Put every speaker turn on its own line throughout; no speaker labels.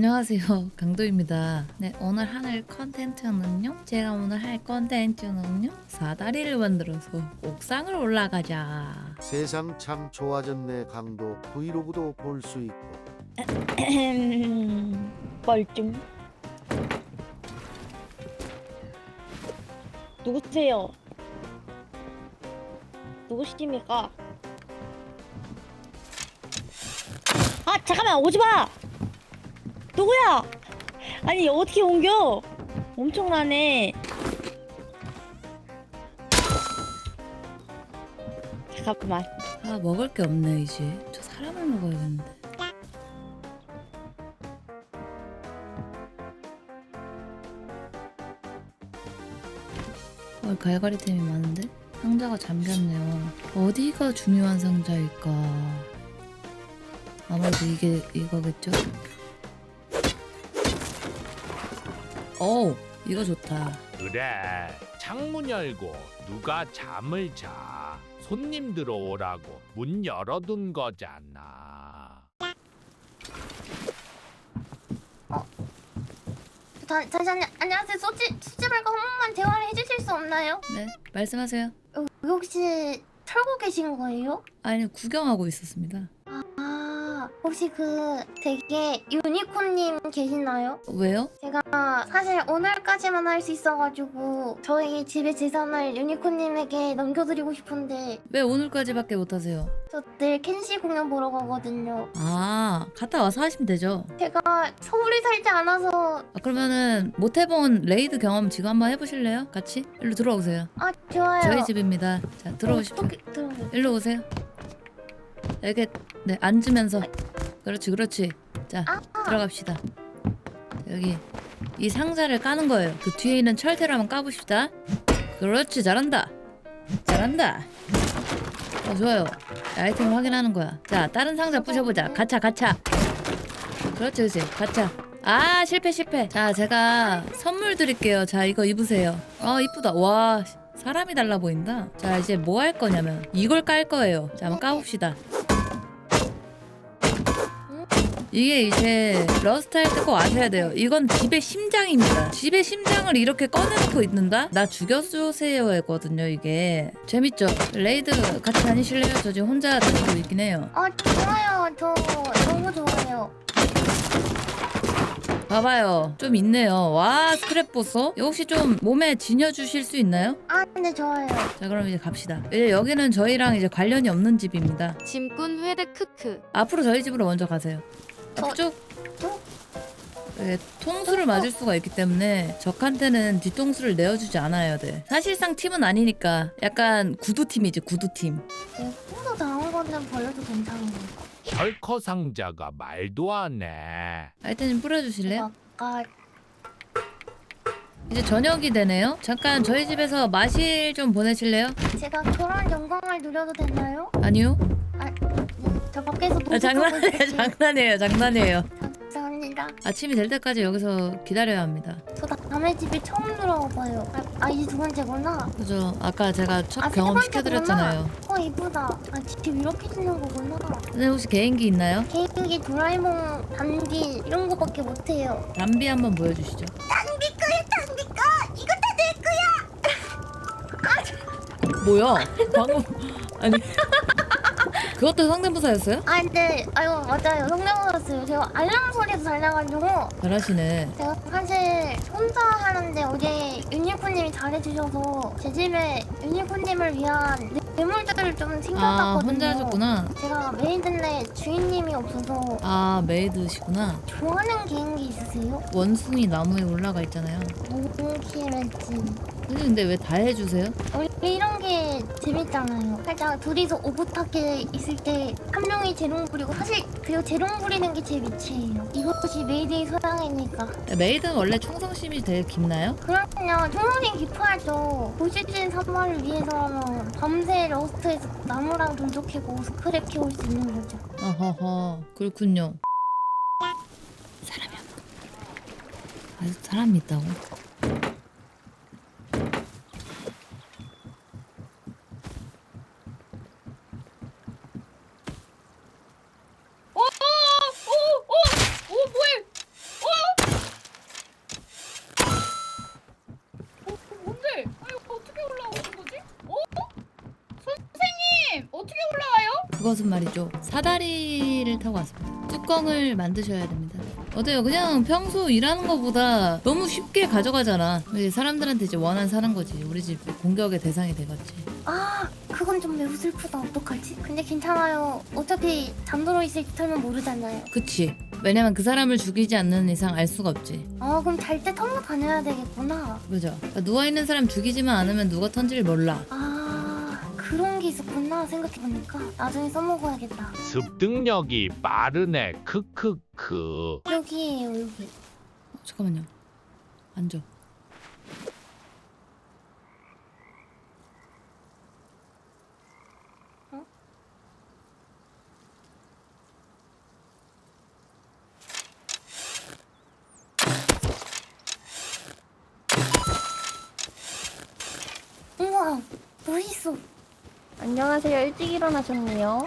안녕하세요. 강도입니다. 네 오늘 하늘 컨텐츠는요? 제가 오늘 할 컨텐츠는요? 사다리를 만들어서 옥상을 올라가자.
세상 참 좋아졌네 강도. 브이로그도 볼 수 있고.
뻘쭘. 누구세요? 누구십니까? 아 잠깐만 오지마! 누구야? 아니 어떻게 옮겨? 엄청나네 잠깐만
아 먹을 게 없네 이제 저 사람을 먹어야겠는데 어, 갈갈이템이 많은데? 상자가 잠겼네요 어디가 중요한 상자일까 아무래도 이게 이거겠죠? 오 이거 좋다
그래 창문 열고 누가 잠을 자 손님 들어오라고 문 열어둔 거잖아
자, 잠시만요. 안녕하세요. 소지 수지 말고 한 번만 대화를 해주실 수 없나요?
네 말씀하세요
어, 혹시 털고 계신 거예요?
아니 구경하고 있었습니다
아, 혹시 그 되게 유니콘님 계시나요?
왜요?
제가 사실 오늘까지만 할 수 있어가지고 저희 집의 재산을 유니콘님에게 넘겨드리고 싶은데
왜 오늘까지밖에 못하세요?
저 내일 켄시 공연 보러 가거든요.
아 갔다 와서 하시면 되죠
제가 서울에 살지 않아서
아, 그러면은 못 해본 레이드 경험 지금 한번 해보실래요? 같이? 일로 들어오세요
아 좋아요.
저희 집입니다 자 들어오십시오
어떻게 들어오세요?
일로 오세요 이렇게 네 앉으면서. 그렇지 그렇지. 자
아.
들어갑시다. 자, 여기 이 상자를 까는 거예요. 그 뒤에 있는 철퇴를 한번 까봅시다. 그렇지 잘한다. 잘한다. 어 좋아요. 아이템을 확인하는 거야. 자 다른 상자 부셔보자. 가차 가차. 그렇지 그렇지. 가차. 아 실패 실패. 자 제가 선물 드릴게요. 자 이거 입으세요. 아 이쁘다. 와 사람이 달라 보인다. 자 이제 뭐 할 거냐면 이걸 깔 거예요. 자 한번 까봅시다 이게 이제 러스트 할때꼭 아셔야 돼요. 이건 집의 심장입니다. 집의 심장을 이렇게 꺼내놓고 있는다? 나 죽여주세요 했거든요, 이게. 재밌죠? 레이드 같이 다니실래요? 저 지금 혼자 다니고 있긴 해요.
아 좋아요. 저 너무 좋아요.
봐봐요. 좀 있네요. 와, 스크랩 보소? 이거 혹시 좀 몸에 지녀주실 수 있나요?
아 근데 좋아요.
자, 그럼 이제 갑시다. 이제 여기는 저희랑 이제 관련이 없는 집입니다.
짐꾼 회드 크크
앞으로 저희 집으로 먼저 가세요.
어,
쭉.
쭉?
네, 통수를 맞을 수가 있기 때문에 적한테는 뒤통수를 내어주지 않아야 돼. 사실상 팀은 아니니까 약간 구두팀이지 구두팀.
네, 홍도 당한 거는 버려도 괜찮은 거.
혈커 상자가 말도 안 해
아이템 좀 뿌려주실래요?
아까
이제 저녁이 되네요. 잠깐 저희 집에서 마실 좀 보내실래요?
제가 그런 영광을 누려도 되나요?
아니요.
네, 저 밖에서
아, 장난이에요. 장난이에요, 장난이에요.
감사합니다.
아침이 될 때까지 여기서 기다려야 합니다.
저 남의 집에 처음 들어와봐요. 아, 아 이제 두 번째구나.
그죠? 아까 제가 첫
아, 세
경험
번째구나.
시켜드렸잖아요.
어 이쁘다. 아 집 이렇게 짓는 거구나.
선생님 혹시 개인기 있나요?
개인기 도라에몽 단비 이런 거밖에 못해요.
담비 한번 보여주시죠.
단비 거야 단비 거. 이거 다 내 거야.
뭐야? 방금 아니 그것도 성대모사였어요?
아 근데 아유 맞아요 성대모사였어요. 제가 알람 소리도 잘 나가지고
잘하시네.
제가 사실 혼자 하는데 어제 유니콘님이 잘해주셔서 제 집에 유니콘님을 위한 뇌물들을
좀아
챙겨놨거든요.
혼자 하셨구나.
제가 메이드인데 주인님이 없어서
아 메이드시구나.
좋아하는 개인기 있으세요?
원숭이 나무에 올라가 있잖아요.
몽키레진
선생님 근데 왜 다 해주세요?
원래 이런 게 재밌잖아요. 살짝 둘이서 오붓하게 있을 때 한 명이 재롱 부리고 사실 그리고 재롱 부리는 게 제 위치예요. 이것이 메이드의 소양이니까.
메이드는 원래 충성심이 되게 깊나요?
그럼요. 총선이 깊어야죠. 고시진 산마를 위해서라면 밤새 러스트에서 나무랑 돈도 캐고 스크랩 캐올 수 있는 거죠.
어허허 그렇군요. 사람이 없고. 아 사람이 있다고?
오 뭐해
그것은 말이죠. 사다리를 타고 왔습니다. 뚜껑을 만드셔야 됩니다. 어때요? 그냥 평소 일하는 것보다 너무 쉽게 가져가잖아. 이제 사람들한테 이제 원한 사는 거지. 우리 집 공격의 대상이 돼갔지.
아 그건 좀 매우 슬프다 어떡하지? 근데 괜찮아요 어차피 잠들어 있을 때 털면 모르잖아요
그치? 왜냐면 그 사람을 죽이지 않는 이상 알 수가 없지.
아 그럼 잘때 털고 다녀야 되겠구나
그죠? 누워있는 사람 죽이지만 않으면 누가 턴지를 몰라.
아 그런 게 있었구나 생각해보니까 나중에 써먹어야겠다
습득력이 빠르네. 크크크.
여기에요 여기
어, 잠깐만요. 앉아.
우와 멋있어
안녕하세요. 일찍 일어나셨네요.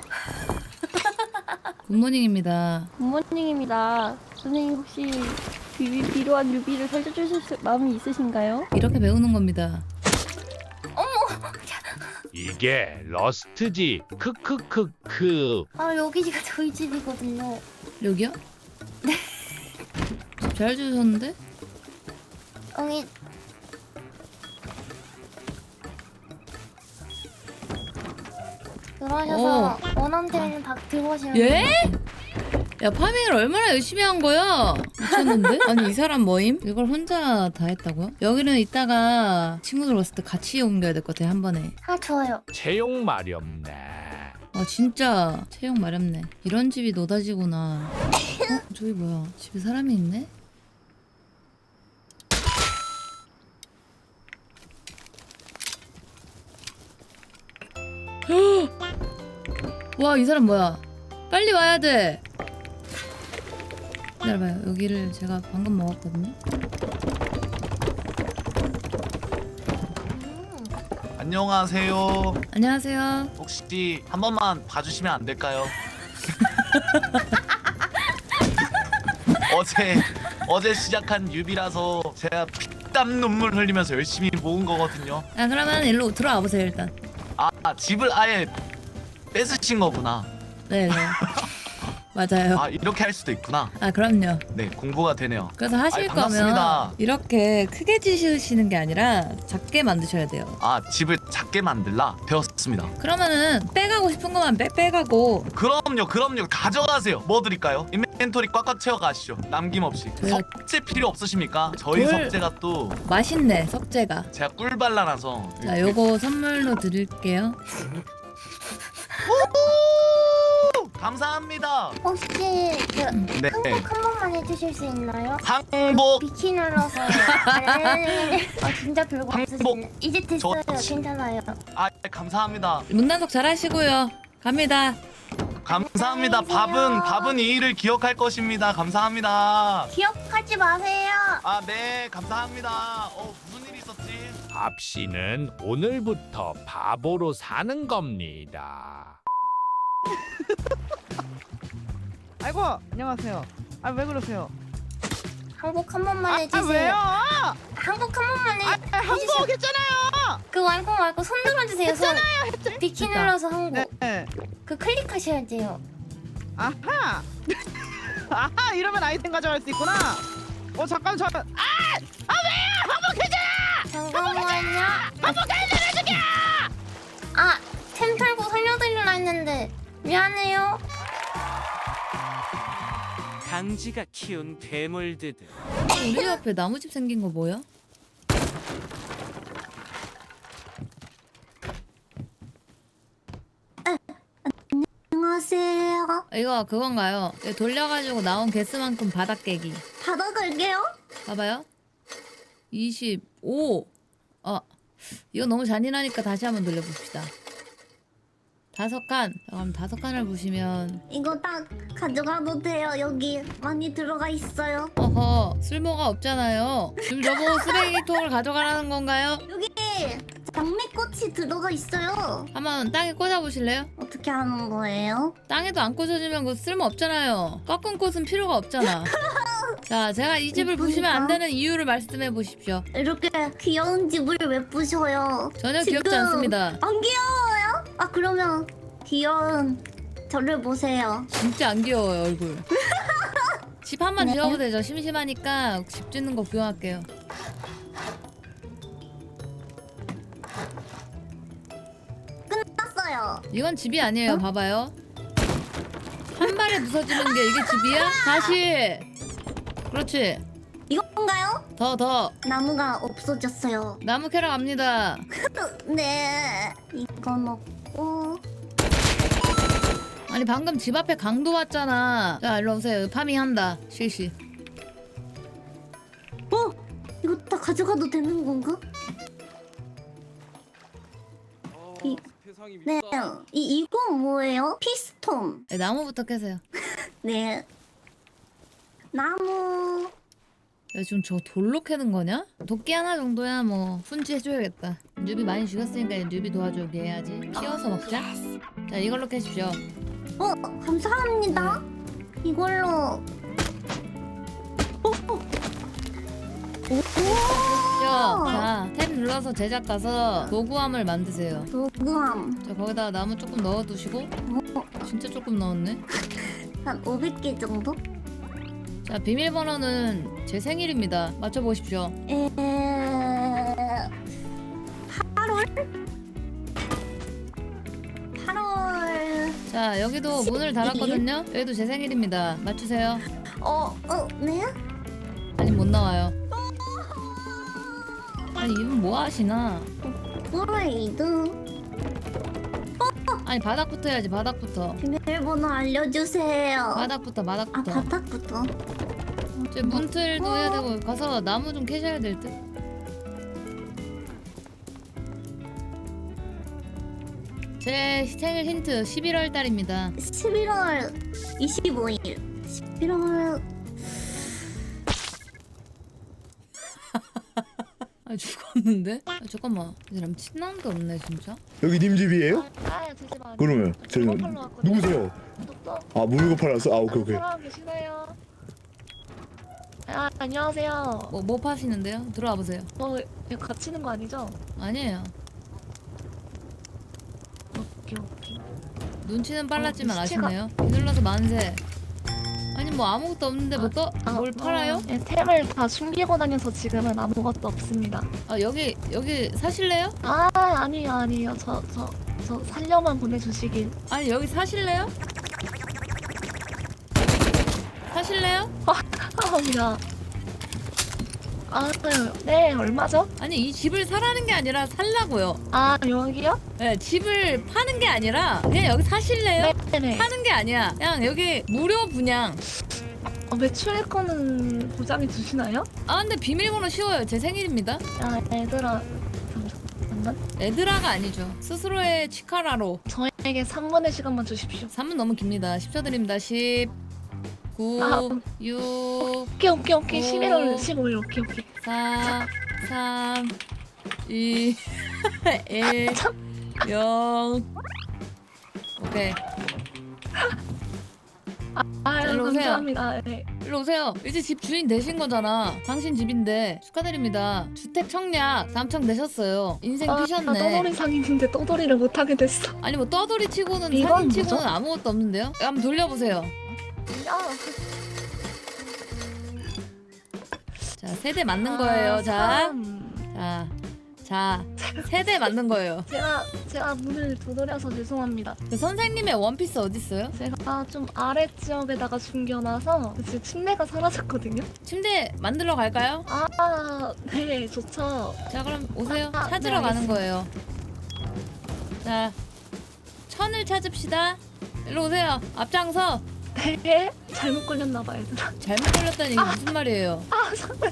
굿모닝입니다.
굿모닝입니다. 선생님 혹시 비비 필요한 유비를 살려주실 수- 마음이 있으신가요?
이렇게 배우는 겁니다.
이게 러스트지. 크크크크.
아 여기가 저희 집이거든요
여기요? 네. 잘 주셨는데?
여기 들어가셔서 원한대는 다 들고 가시면
예? 야 파밍을 얼마나 열심히 한 거야? 미쳤는데? 아니 이 사람 뭐임? 이걸 혼자 다 했다고요? 여기는 이따가 친구들 왔을 때 같이 옮겨야 될 것 같아 한 번에
아 좋아요
채용 마렵네.
아 진짜 체형 마렵네 이런 집이 노다지구나 어? 저기 뭐야 집에 사람이 있네? 와 이 사람 뭐야 빨리 와야 돼 기다려봐요 여기를 제가 방금 먹었거든요
안녕하세요.
안녕하세요
혹시 한 번만 봐주시면 안 될까요? 어제 어제 시작한 유비라서 제가 피땀 눈물 흘리면서 열심히 모은 거거든요.
아 그러면 일로 들어와 보세요 일단
아 집을 아예 뺏으신 거구나.
네네 맞아요
아 이렇게 할 수도 있구나.
아 그럼요
네 공부가 되네요.
그래서 하실
아이,
거면
반갑습니다.
이렇게 크게 지으시는 게 아니라 작게 만드셔야 돼요.
아 집을 작게 만들라 배웠습니다.
그러면은 빼가고 싶은 것만 빼, 빼가고
그럼요 그럼요 가져가세요. 뭐 드릴까요? 인벤토리 꽉꽉 채워 가시죠. 남김없이.
저요-
석재 필요 없으십니까? 저희
돌-
석재가 또
맛있네 석재가.
제가 꿀 발라놔서
자 요거 선물로 드릴게요.
감사합니다.
혹시 그
네.
한국 한 번만 해주실 수 있나요?
항복
비키 눌러서 아 진짜 별거
항복.
없으시네 이제 됐어요
저 지-
괜찮아요
아 감사합니다.
문단속 잘하시고요. 갑니다.
감사합니다. 밥은 밥은 이 일을 기억할 것입니다. 감사합니다.
기억하지 마세요
아 네 감사합니다. 어 무슨 일?
밥 씨는 오늘부터 바보로 사는 겁니다.
아이고 안녕하세요. 아 왜 그러세요?
한국 한 번만
아,
해주세요
아 왜요?
한국 한 번만 해
아, 아 한국 했잖아요.
그 말고 말고 손 들어주세요 손 비키
됐다.
눌러서 한국
네.
그 클릭하셔야 돼요
아하. 아하 이러면 아이템 가져갈 수 있구나. 어 잠깐 저
잠깐 만요 한국해주게 아템 털고 살려드리려 했는데 미안해요
강지가 키운 괴물들을
우리 옆에 나무집 생긴 거 뭐야?
안녕하세요
이거 그건가요? 이거 돌려가지고 나온 개수만큼 바닥 깨기.
바다 갈게요
봐봐요. 25. 어, 이거 너무 잔인하니까 다시 한번 돌려봅시다. 다섯 칸. 자, 그럼 다섯 칸을 보시면
이거 딱 가져가도 돼요 여기 많이 들어가 있어요
어허 쓸모가 없잖아요. 지금 저보고 쓰레기통을 가져가라는 건가요?
여기 장미꽃이 들어가 있어요
한번 땅에 꽂아 보실래요?
어떻게 하는 거예요?
땅에도 안 꽂아지면 그 쓸모 없잖아요. 꺾은 꽃은 필요가 없잖아. 자, 제가 이 집을 부시면 안 되는 이유를 말씀해 보십시오.
이렇게 귀여운 집을 왜 부셔요?
전혀 귀엽지
지금
않습니다.
안 귀여워요? 아 그러면 귀여운 저를 보세요.
진짜 안 귀여워요 얼굴. 집 한 번
네.
지어보세요. 저 심심하니까 집 짓는 거 구경할게요.
땄어요.
이건 집이 아니에요. 봐봐요. 한 발에 부서지는 게 이게 집이야? 다시. 그렇지.
이건가요?
더 더.
나무가 없어졌어요.
나무 캐러 갑니다.
네. 이거 먹고
아니 방금 집 앞에 강도 왔잖아. 자 일로 오세요. 파밍한다. 실시.
어? 이거 다 가져가도 되는 건가? 이, 네. 이 이거 뭐예요? 피스톤.
네, 나무부터 캐세요.
네. 나무.
야 지금 저 돌로 캐는 거냐? 도끼 하나 정도야 뭐 훈지 해줘야겠다. 뉴비 많이 죽였으니까 이제 뉴비 도와주게 해야지. 키워서 먹자. 자 이걸로 캐십시오.
어, 감사합니다. 이걸로. 어, 어. 오.
자, 탭 눌러서 제작 가서 도구함을 만드세요.
도구함.
자, 거기다가 나무 조금 넣어두시고
어,
진짜 조금 넣었네.
한 500개 정도?
자, 비밀번호는 제 생일입니다. 맞춰보십시오.
에... 8월? 8월.
자, 여기도 문을 달았거든요. 여기도 제 생일입니다. 맞추세요.
어, 어, 네?
아니 못 나와요. 아니 이분 뭐 하시나?
브레이드.
아니 바닥부터 해야지 바닥부터.
비밀번호 알려주세요.
바닥부터
아,
바닥부터.
바닥부터.
제 문틀도 해야 되고 가서 나무 좀 캐셔야 될 듯. 제 생일 힌트 11월 달입니다.
11월 25일. 11월.
아 죽었는데? 아, 잠깐만 이 사람 친남도 없네 진짜.
여기 님 집이에요?
아, 제집 아니.
그러면 저. 누구세요? 또아 물고 팔았어? 아 오케이 오케이
사람 계시나요? 아, 안녕하세요.
뭐, 뭐 파시는데요? 들어와 보세요.
뭐 이거 갇히는 거 아니죠?
아니에요.
오케이, 오케이.
눈치는 빨랐지만
어, 시체가-
아쉽네요. 눌러서 만세. 뭐 아무것도 없는데 뭐또뭘 팔아요?
네, 템을 다 숨기고 다녀서 지금은 아무것도 없습니다.
아 여기 여기 사실래요?
아, 아니요, 아니요. 저, 저, 저 살려만 보내주시길.
아니 여기 사실래요? 사실래요?
감사합니다. 아, 네, 얼마죠?
아니 이 집을 사라는 게 아니라 살라고요.
아, 여기요?
네, 집을 파는 게 아니라 그냥 여기 사실래요?
네네.
파는 게 아니야. 그냥 여기 무료 분양.
어, 매출액권은 보장해 주시나요?
아 근데 비밀번호 쉬워요. 제 생일입니다.
아, 얘들아. 잠깐만.
에드라가 아니죠. 스스로의 치카라로.
저에게 3분의 시간만 주십시오.
3분 너무 깁니다. 10초 드립니다. 10, 9,
아.
6,
오케이, 오케이, 오케이.
오.
11월 15일, 오케이, 오케이.
4, 3, 2, 1,
참.
0. 오케이.
아,
일로 오세요.
감사합니다. 네.
일로 오세요. 이제 집 주인 되신 거잖아. 당신 집인데 축하드립니다. 주택 청약 당첨되셨어요. 인생
아,
피셨네.
떠돌이 상인인데 떠돌이를 못하게 됐어.
아니 뭐 떠돌이 치고는
이건
사진
뭐죠?
치고는 아무것도 없는데요? 한번 돌려보세요.
아,
자 세대 맞는 거예요. 자,
참.
자, 자 세대 맞는 거예요.
제가 제가 문을 두드려서 죄송합니다.
그 선생님의 원피스 어디 있어요?
제가 좀 아래 지역에다가 숨겨놔서 지금 침대가 사라졌거든요.
침대 만들러 갈까요?
아, 네, 좋죠.
자 그럼 오세요.
아,
찾으러
네,
가는. 거예요. 자 천을 찾읍시다. 일로 오세요. 앞장서.
네, 잘못 걸렸나봐, 얘들아.
잘못 걸렸다니 이게 무슨 말이에요?
아, 정말.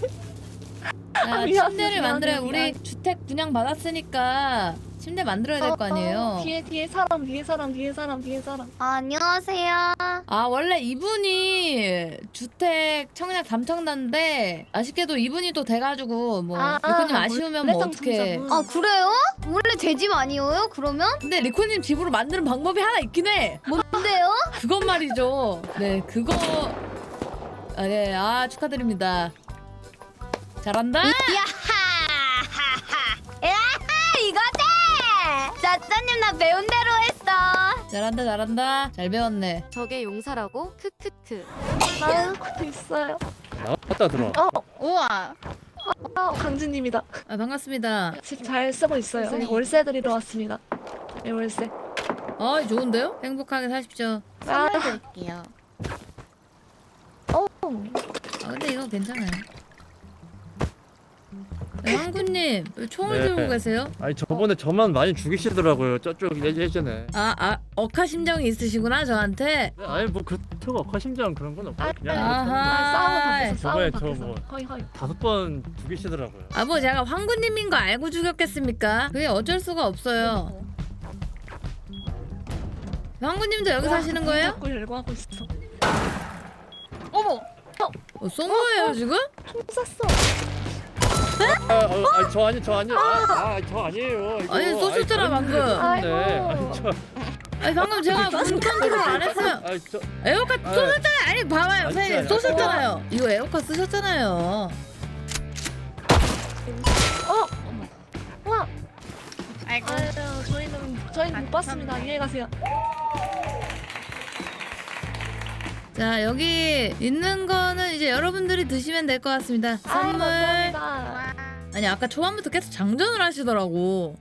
자,
미안해,
침대를
미안해,
만들어야 우리. 주택 분양 받았으니까 침대 만들어야 될거
어,
아니에요.
뒤에 뒤에 사람, 뒤에 사람, 뒤에 사람, 뒤에 사람.
안녕하세요.
아 원래 이분이 주택 청약 당첨단데 아쉽게도 이분이 또 돼가지고 뭐
아,
리코님
아,
아쉬우면 뭐
당첨자분.
아, 그래요? 원래 제 집 아니에요? 그러면?
근데 리코님 집으로 만드는 방법이 하나 있긴 해
뭔데요?
그건 말이죠 네 그거 아네아 축하드립니다 잘한다
야하! 야 짜짜님 나 배운 대로 했어.
잘한다 잘한다 잘 배웠네
저게 용사라고? 크크크. 나는 것도 있어요.
나왔다 들어.
어, 우와. 어, 강진님이다.
아 반갑습니다
집잘 쓰고 있어요. 월세 드리러 왔습니다. 네, 월세.
아 좋은데요? 행복하게 사십시오
아,
드릴게요.
어,
아 근데 이거 괜찮아요 네, 황구님 왜 총을
네.
들고 계세요?
아니 저번에 저만 많이 죽이시더라고요. 저쪽 예- 예전에.
아, 아 억하 심정이 있으시구나 저한테
네, 아니 뭐 그렇다고 억하심장 그런 건 없고 그냥
아하.
밖에서,
저번에
싸움은
저
밖에서.
뭐-
허이 허이.
다섯 번 죽이시더라고요.
아 뭐 제가 황구님인 거 알고 죽였겠습니까? 그게 어쩔 수가 없어요 황구님도 여기 사시는 거예요?
자꾸 열고 하고 있어. 어머,
어, 쏜 거예요 지금?
총 쐈어.
아, 아, 아, 저 아니 저 아니. 아, 아, 저 아니에요. 이거.
아니, 쏘셨잖아, 방금.
네.
아이고.
아니 저
아니 방금 제가 문 컨트롤 안 했어요
아니 저
에어카
아,
쏘셨잖아요 아니 봐봐요
아니,
선생님
아니,
쏘셨잖아요 이거 에어카 쓰셨잖아요
와. 아이고. 아유, 저희는 저희는 못 봤습니다. 안녕히 가세요.
자 여기 있는 거는 이제 여러분들이 드시면 될 것 같습니다
아유,
선물
감사합니다.
아니 아까 초반부터 계속 장전을 하시더라고